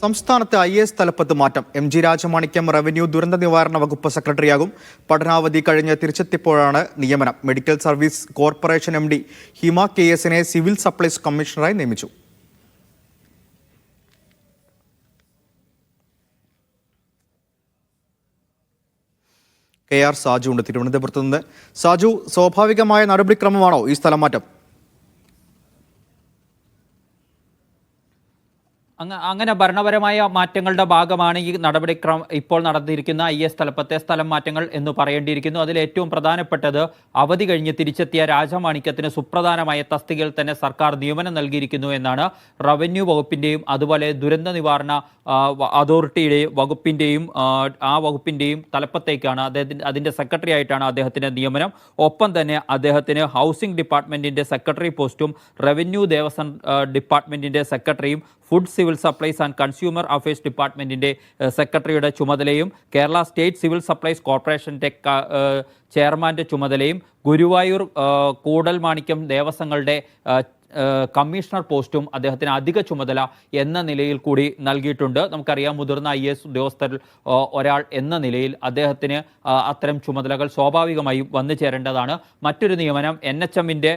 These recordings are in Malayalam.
സംസ്ഥാനത്ത് ഐ എസ് തലപ്പത്ത് മാറ്റം. എം ജി രാജമാണിക്യം റവന്യൂ ദുരന്ത നിവാരണ വകുപ്പ് സെക്രട്ടറിയാകും. പഠനാവധി കഴിഞ്ഞ് തിരിച്ചെത്തിയപ്പോഴാണ് നിയമനം. Medical service corporation M D Hima K എസിനെ സിവിൽ സപ്ലൈസ് കമ്മീഷണറായി നിയമിച്ചു. കെ ആർ സാജു ഉണ്ട് തിരുവനന്തപുരത്ത് നിന്ന്. സാജു സ്വാഭാവികമായ നടപടിക്രമമാണോ ഈ സ്ഥലം മാറ്റം? അങ്ങനെ ഭരണപരമായ മാറ്റങ്ങളുടെ ഭാഗമാണ് ഈ നടപടിക്രമം ഇപ്പോൾ നടന്നിരിക്കുന്ന ഐ എസ് തലപ്പത്തെ സ്ഥലം മാറ്റങ്ങൾ എന്ന് പറയേണ്ടിയിരിക്കുന്നു. അതിൽ ഏറ്റവും പ്രധാനപ്പെട്ടത് അവധി കഴിഞ്ഞ് തിരിച്ചെത്തിയ രാജമാണിക്യത്തിന് സുപ്രധാനമായ തസ്തികയിൽ തന്നെ സർക്കാർ നിയമനം നൽകിയിരിക്കുന്നു എന്നാണ് റവന്യൂ വകുപ്പിന്റെയും അതുപോലെ ദുരന്ത നിവാരണ അതോറിറ്റിയുടെയും വകുപ്പിന്റെയും ആ, വകുപ്പിന്റെയും തലപ്പത്തേക്കാണ് അദ്ദേഹത്തിന്റെ അതിന്റെ സെക്രട്ടറി ആയിട്ടാണ് അദ്ദേഹത്തിന്റെ നിയമനം. ഒപ്പം തന്നെ അദ്ദേഹത്തിന് ഹൗസിംഗ് ഡിപ്പാർട്ട്മെന്റിന്റെ സെക്രട്ടറി പോസ്റ്റും റവന്യൂ ദേവസ്വം ഡിപ്പാർട്ട്മെന്റിന്റെ സെക്രട്ടറിയും food civil supplies and consumer affairs ഡിപ്പാർട്ട്മെന്റിന്റെ സെക്രട്ടറിയുടെ ചുമതലയും കേരള സ്റ്റേറ്റ് സിവിൽ സപ്ലൈസ് കോർപ്പറേഷന്റെ ചെയർമാന്റെ ചുമതലയും ഗുരുവായൂർ കൂടൽ മാണിക്യം ദേവസ്വങ്ങളുടെ കമ്മീഷണർ പോസ്റ്റും അദ്ദേഹത്തിന് അധിക ചുമതല എന്ന നിലയിൽ കൂടി നൽകിയിട്ടുണ്ട്. നമുക്കറിയാം മുതിർന്ന ഐ എസ് ഉദ്യോഗസ്ഥരിൽ ഒരാൾ എന്ന നിലയിൽ അദ്ദേഹത്തിന് അത്തരം ചുമതലകൾ സ്വാഭാവികമായും വന്നു ചേരേണ്ടതാണ്. മറ്റൊരു നിയമനം എൻ എച്ച് എമ്മിന്റെ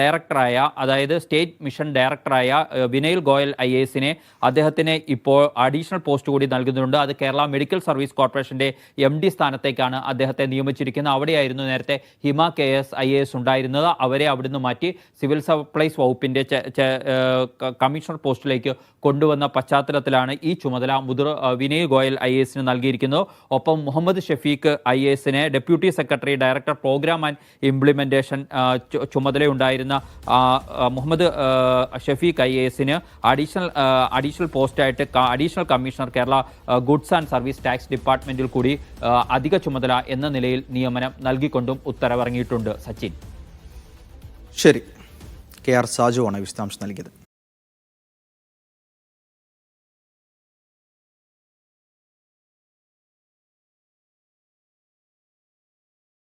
ഡയറക്ടറായ അതായത് സ്റ്റേറ്റ് മിഷൻ ഡയറക്ടറായ വിനയിൽ വിനയൽ ഗോയൽ ഐ എസിനെ അദ്ദേഹത്തിന് ഇപ്പോൾ അഡീഷണൽ പോസ്റ്റ് കൂടി നൽകുന്നുണ്ട്. അത് കേരള മെഡിക്കൽ സർവീസ് കോർപ്പറേഷന്റെ എം ഡി സ്ഥാനത്തേക്കാണ് അദ്ദേഹത്തെ നിയമിച്ചിരിക്കുന്നത്. അവിടെയായിരുന്നു നേരത്തെ Hima K S I S ഉണ്ടായിരുന്നത്. അവരെ അവിടുന്ന് മാറ്റി സിവിൽ സപ്ലൈസ് ഏഹ്, കമ്മീഷണർ പോസ്റ്റിലേക്ക് കൊണ്ടുവന്ന പശ്ചാത്തലത്തിലാണ് ഈ ചുമതല മുതിർ വിനയ് ഗോയൽ ഐ എ എസിന് നൽകിയിരിക്കുന്നത്. ഒപ്പം മുഹമ്മദ് ഷഫീഖ് ഐ എ എസിനെ deputy secretary director programme and implementation ചുമതലയുണ്ടായിരുന്ന Muhammad Shafeeq I എസിന് additional additional പോസ്റ്റായിട്ട് additional commissioner Kerala goods and service tax ഡിപ്പാർട്ട്മെന്റിൽ കൂടി അധിക ചുമതല എന്ന നിലയിൽ നിയമനം നൽകിക്കൊണ്ടും ഉത്തരവിറങ്ങിയിട്ടുണ്ട്. സച്ചിൻ. ശരി. കെ ആർ സാജുവാണ് വിശദാംശം നൽകിയത്.